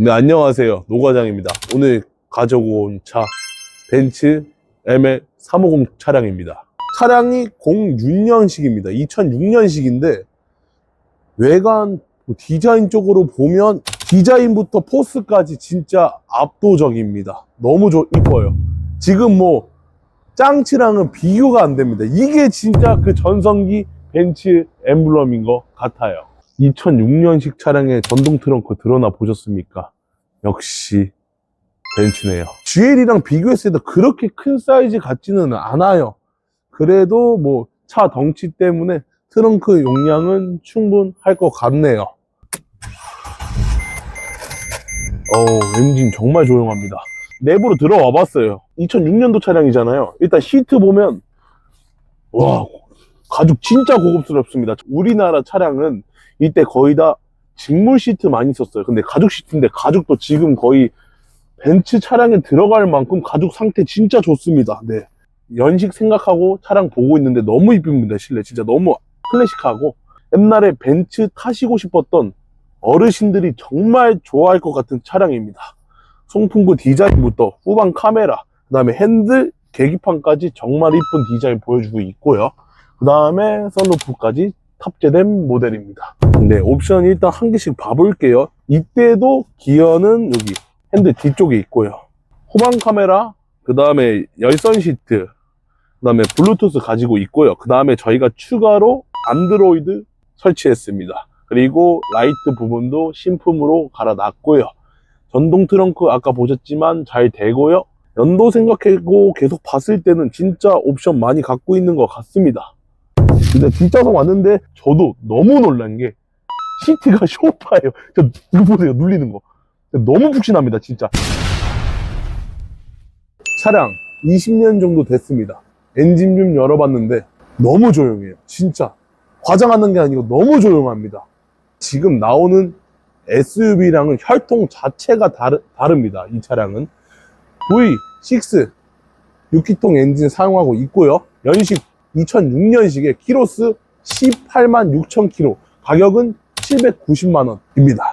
네, 안녕하세요. 노과장입니다. 오늘 가져온 차, 벤츠 ML 350 차량입니다. 차량이 06년식입니다. 2006년식인데, 외관, 뭐 디자인 쪽으로 보면, 디자인부터 포스까지 진짜 압도적입니다. 너무 좋, 이뻐요. 지금 뭐, 짱치랑은 비교가 안 됩니다. 이게 진짜 그 전성기 벤츠 엠블럼인 것 같아요. 2006년식 차량의 전동 트렁크 드러나 보셨습니까? 역시 벤츠네요. GL이랑 비교했을 때 그렇게 큰 사이즈 같지는 않아요. 그래도 뭐 차 덩치 때문에 트렁크 용량은 충분할 것 같네요. 어우, 엔진 정말 조용합니다. 내부로 들어와 봤어요. 2006년도 차량이잖아요. 일단 시트 보면, 와, 가죽 진짜 고급스럽습니다. 우리나라 차량은 이때 거의 다 직물 시트 많이 썼어요. 근데 가죽 시트인데 가죽도 지금 거의 벤츠 차량에 들어갈 만큼 가죽 상태 진짜 좋습니다. 네. 연식 생각하고 차량 보고 있는데 너무 이쁩니다. 실내 진짜 너무 클래식하고 옛날에 벤츠 타시고 싶었던 어르신들이 정말 좋아할 것 같은 차량입니다. 송풍구 디자인부터 후방 카메라, 그 다음에 핸들, 계기판까지 정말 이쁜 디자인 보여주고 있고요. 그 다음에 선루프까지 탑재된 모델입니다. 네, 옵션 일단 한 개씩 봐볼게요. 이때도 기어는 여기 핸들 뒤쪽에 있고요. 후방 카메라, 그 다음에 열선 시트, 그 다음에 블루투스 가지고 있고요. 그 다음에 저희가 추가로 안드로이드 설치했습니다. 그리고 라이트 부분도 신품으로 갈아 놨고요. 전동 트렁크 아까 보셨지만 잘 되고요. 연도 생각하고 계속 봤을 때는 진짜 옵션 많이 갖고 있는 것 같습니다. 근데 뒷좌석 왔는데 저도 너무 놀란 게 시트가 쇼파예요. 저 이거 보세요. 눌리는 거. 너무 푹신합니다. 진짜. 차량 20년 정도 됐습니다. 엔진 좀 열어봤는데 너무 조용해요. 진짜. 과장하는 게 아니고 너무 조용합니다. 지금 나오는 SUV랑은 혈통 자체가 다르, 다릅니다. 이 차량은. V6 6기통 엔진 사용하고 있고요. 연식 2006년식에 키로수 18만 6천 킬로. 가격은 790만 원입니다.